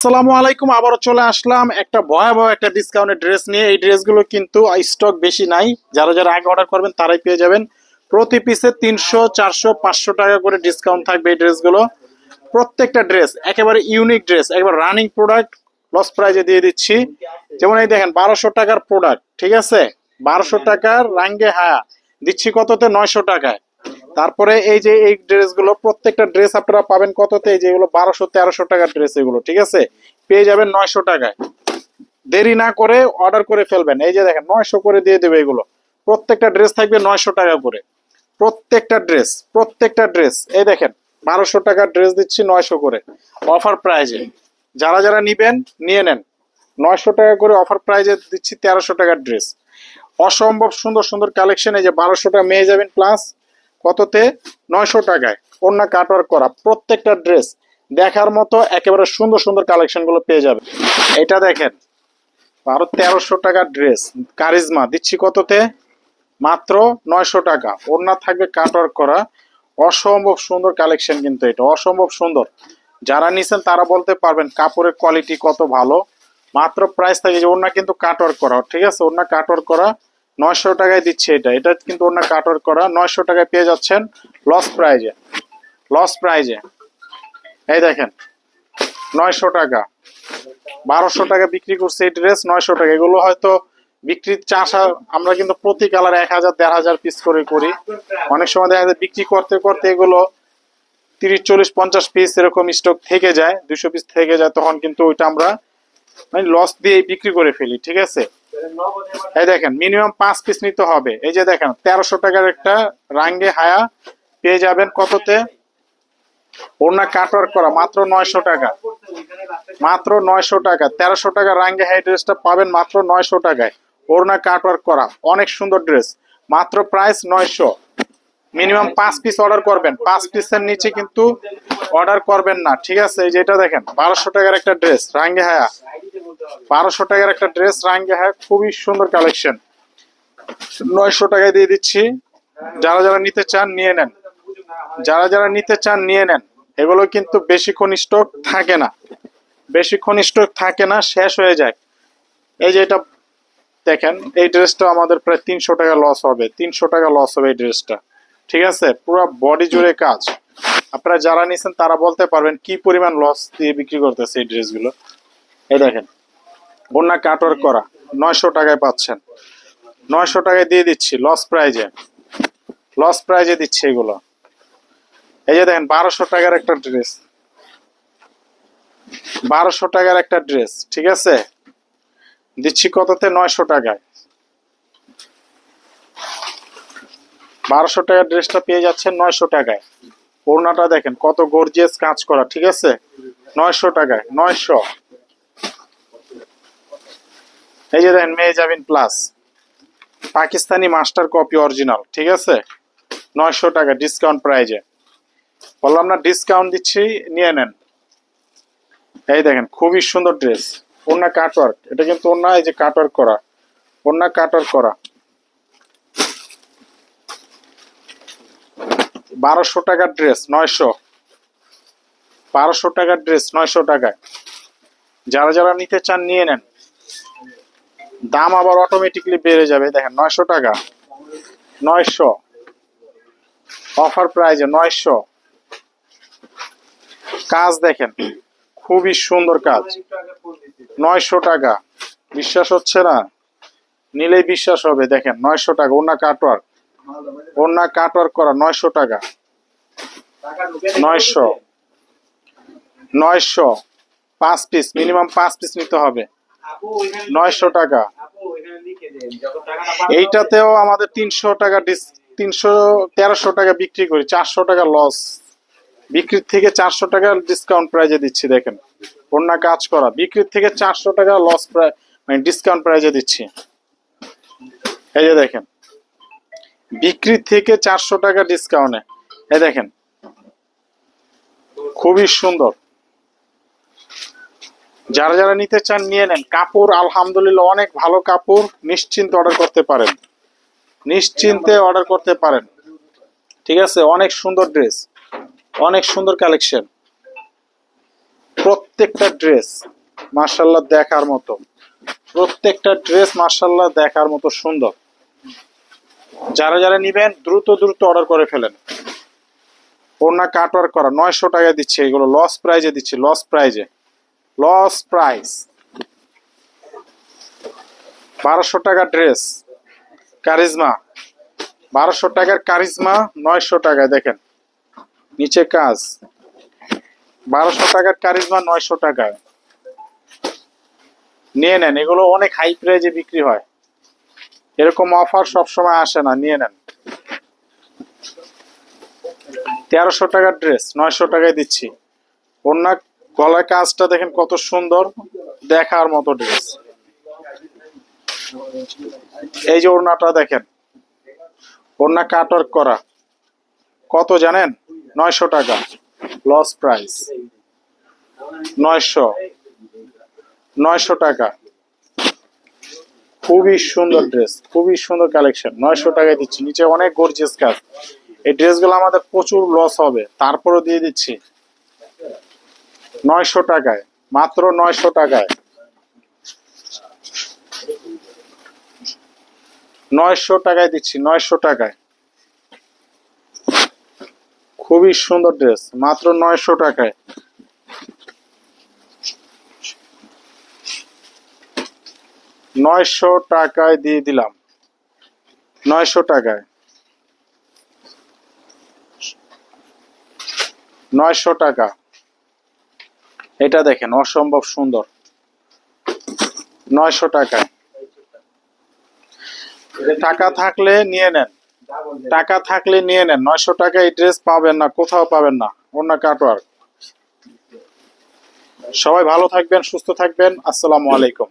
আসসালামু আলাইকুম, আবারও চলে আসলাম একটা ভয়াবহ একটা ডিসকাউন্টের ড্রেস নিয়ে। এই ড্রেসগুলো কিন্তু স্টক বেশি নাই। যারা যারা আগে অর্ডার করবেন, তারাই পেয়ে যাবেন। প্রতি পিসে তিনশো, চারশো, পাঁচশো টাকা করে ডিসকাউন্ট থাকবে এই ড্রেসগুলো প্রত্যেকটা ড্রেস একেবারে ইউনিক ড্রেস একবার রানিং প্রোডাক্ট লস প্রাইজে দিয়ে দিচ্ছি। যেমন এই দেখেন, বারোশো টাকার প্রোডাক্ট ঠিক আছে? বারোশো টাকার রাঙ্গে হায়া। দিচ্ছি কততে? নয়শো টাকায়। তারপরে এই যে এই ড্রেসগুলো প্রত্যেকটা ড্রেস আপনারা পাবেন কততে? এই যেগুলো বারোশো, তেরোশো টাকার ড্রেস এগুলো, ঠিক আছে? পেয়ে যাবেন নয়শো টাকায়। দেরি না করে অর্ডার করে ফেলবেন। এই যে দেখেন, নয়শো করে দিয়ে দেবে এগুলো। প্রত্যেকটা ড্রেস থাকবে নয়শো টাকা করে। প্রত্যেকটা ড্রেস প্রত্যেকটা ড্রেস এই দেখেন, বারোশো টাকার ড্রেস দিচ্ছি নয়শো করে। অফার প্রাইজে যারা যারা নিবেন, নিয়ে নেন। নয়শো টাকা করে অফার প্রাইজে দিচ্ছি তেরোশো টাকার ড্রেস অসম্ভব সুন্দর সুন্দর কালেকশন এই যে বারোশো টাকা মেয়ে যাবেন প্লাস কততে? নয়শো টাকায়। অন্য কাটওয়ার্ক করা। প্রত্যেকটা ড্রেস দেখার মতো একেবারে সুন্দর সুন্দর কালেকশনগুলো পেয়ে যাবে। এটা দেখেন। আরও তেরোশো টাকার ড্রেস কারিজমা দিচ্ছি কততে? মাত্র নয়শো টাকা। ওড়না থাকবে কাটওয়ার্ক করা। অসম্ভব সুন্দর কালেকশন কিন্তু এটা। অসম্ভব সুন্দর। যারা নিছেন তারা বলতে পারবেন কাপড়ের কোয়ালিটি কত ভালো। মাত্র প্রাইস থাকে যে ওড়না কিন্তু কাটওয়ার্ক করা। ঠিক আছে? ওড়না কাটওয়ার্ক করা। নয়শো টাকায় দিচ্ছে এটা। এটা কিন্তু ওড়না কাটওয়ার্ক করা। নয়শো টাকায় পেয়ে যাচ্ছেন লস প্রাইজে। লস প্রাইজে। এই দেখেন, নয়শো টাকা। বারোশো টাকা বিক্রি করছে এই ড্রেস, নয়শো টাকা। এগুলো হয়তো বিক্রির চাষ আমরা কিন্তু প্রতি কালার এক হাজার, দেড় হাজার পিস করে করি। অনেক সময় দেখা যায় বিক্রি করতে করতে এগুলো তিরিশ, চল্লিশ, পঞ্চাশ পিস এরকম স্টক থেকে যায় দুশো পিস থেকে যায়, তখন কিন্তু ওইটা আমরা মানে লস দিয়ে বিক্রি করে ফেলি, ঠিক আছে? এই দেখেন মিনিমাম পাঁচ পিস নিতে হবে। এই যে দেখেন, তেরোশো টাকার একটা রাঙ্গে হায়া পেয়ে যাবেন কততে? ওড়না কাটওয়ার্ক করা, মাত্র নয়শো টাকা। মাত্র নয়শো টাকা, তেরোশো টাকা রাঙ্গে হাই ড্রেসটা পাবেন মাত্র নয়শো টাকায়। ওড়না কাটওয়ার্ক করা, অনেক সুন্দর ড্রেস মাত্র প্রাইস নয়শো। মিনিমাম পাঁচ পিস অর্ডার করবেন, পাঁচ পিসের নিচে কিন্তু অর্ডার করবেন না, ঠিক আছে? এই যেটা দেখেন, বারোশো টাকার একটা ড্রেস রাঙ্গে হায়া। বারোশো টাকার একটা ড্রেস রাঙ্গে হায়া, খুবই সুন্দর কালেকশন নয়শো টাকায় দিয়ে দিচ্ছি। যারা যারা নিতে চান, নিয়ে নেন। যারা যারা নিতে চান, নিয়ে নেন। এগুলো কিন্তু বেশিক্ষণ স্টক থাকে না। বেশিক্ষণ স্টক থাকে না, শেষ হয়ে যায়। এই যে এটা দেখেন, এই ড্রেসটা আমাদের প্রায় তিনশো টাকা লস হবে। তিনশো টাকা লস হবে এই ড্রেসটা ঠিক আছে? পুরো বডি জুড়ে কাজ। আপনারা যারা নিছেন, তারা বলতে পারবেন কি পরিমাণ লস দিয়ে বিক্রি করতেছে এই ড্রেসগুলো এই দেখেন। বন্যা কাটওয়ার্ক করা। নয়শো টাকায় পাচ্ছেন। নয়শো টাকায় দিয়ে দিচ্ছি লস প্রাইজে লস প্রাইজে দিচ্ছি এগুলো। এই যে দেখেন, বারোশো টাকার একটা ড্রেস বারোশো টাকার একটা ড্রেস ঠিক আছে? দিচ্ছি কততে? নয়শো টাকায়। বারোশো টাকার ড্রেসটা পেয়ে যাচ্ছেন নয়শো টাকায়। ওড়নাটা দেখেন, কত গর্জিয়াস কাজ করা, ঠিক আছে? নয়শো টাকায়, নয়শো। এই যে দেখেন মেয়ে যাবেন plus Pakistani master copy original, ঠিক আছে? নয়শো টাকা ডিসকাউন্ট প্রাইজে বললাম না ডিসকাউন্ট দিচ্ছি, নিয়ে নেন। এই দেখেন, খুবই সুন্দর ড্রেস ওনা কাটওয়ার্ক এটা কিন্তু ওনা এই যে কাটওয়ার্ক করা। ওনা কাটওয়ার্ক করা। বারোশো টাকার ড্রেস নয়শো। বারোশো টাকার ড্রেস নয়শো টাকায়। যারা যারা নিতে চান, নিয়ে নেন। দাম আবার অটোমেটিকলি বেড়ে যাবে। দেখেন, নয়শো টাকা। নয়শো। অফার প্রাইজে নয়শো। কাজ দেখেন, খুবই সুন্দর কাজ। নয়শো টাকা। বিশ্বাস হচ্ছে না? নিলেই বিশ্বাস হবে। দেখেন, নয়শো টাকা। ওনা কাটওয়ার্ক ওনা কাটওয়ার্ক করা নয়শো টাকা। নয়শো। নয়শো। পাঁচ পিস মিনিমাম পাঁচ পিস নিতে হবে। নয়শো টাকা। এইটাতেও আমাদের তিনশো টাকা তিনশো, তেরোশো টাকা বিক্রি করি, চারশো টাকা লস। বিক্রির থেকে চারশো টাকা ডিসকাউন্ট প্রাইজে দিচ্ছি, দেখেন। অন্য কাজ করা। বিক্রির থেকে চারশো টাকা লস প্রায় মানে ডিসকাউন্ট প্রাইজে দিচ্ছি। এই যে দেখেন। বিক্রির থেকে চারশো টাকা ডিসকাউন্টে এই দেখেন। খুবই সুন্দর। যারা যারা নিতে চান, নিয়ে নেন। কাপড়, আলহামদুলিল্লাহ, অনেক ভালো কাপড়। নিশ্চিন্তে অর্ডার করতে পারেন। নিশ্চিন্তে অর্ডার করতে পারেন। ঠিক আছে? অনেক সুন্দর ড্রেস অনেক সুন্দর কালেকশন প্রত্যেকটা ড্রেস মার্শাল্লাহ দেখার মতো। প্রত্যেকটা ড্রেস মার্শাল্লাহ দেখার মতো সুন্দর। যারা যারা নিবেন, দ্রুত দ্রুত অর্ডার করে ফেলেন। ওড়না কাটওয়ার্ক করা। নয়শো টাকা দিচ্ছে এগুলো। লস প্রাইজে দিচ্ছে। লস প্রাইজে লস প্রাইস বারোশো টাকা ড্রেস কারিজমা বারোশো টাকার কারিজমা নয়শো টাকায় দেখেন। নিচে কাজ। বারোশো টাকার কারিজমা নয়শো টাকায়। নিয়ে নেন, এগুলো অনেক হাই প্রাইজে বিক্রি হয়। এরকম অফার সবসময় আসে না, নিয়ে নেন। তেরোশো টাকার ড্রেস নয়শো টাকায় দিচ্ছি। অন্য গলার কাজটা দেখেন কত সুন্দর। দেখার মতো ড্রেস এই যে ওড়নাটা দেখেন। ওড়না কাটওয়ার্ক করা। কত জানেন? নয়শো টাকা। লস প্রাইস নয়শো। নয়শো টাকা। খুবই সুন্দর ড্রেস খুবই সুন্দর কালেকশন নয়শো টাকায় দিচ্ছি। নিচে অনেক গর্জিয়াস কাজ। এই ড্রেসগুলো আমাদের প্রচুর লস হবে। তারপরও দিয়ে দিচ্ছি। নয়শো টাকায়, মাত্র নয়শো টাকায়। নয়শো টাকায় দিচ্ছি, নয়শো টাকায়। খুবই সুন্দর ড্রেস, মাত্র নয়শো টাকায়। নয়শো টাকায় দিয়ে দিলাম। নয়শো টাকায়। নয়শো টাকা। এটা দেখেন, অসম্ভব সুন্দর। নয়শো টাকায়। টাকা থাকলে নিয়ে নেন। টাকা থাকলে নিয়ে নেন। নয়শো টাকা এই ড্রেস পাবেন না, কোথাও পাবেন না। অন্য কাটওয়ার সবাই ভালো থাকবেন, সুস্থ থাকবেন। আসসালামু আলাইকুম।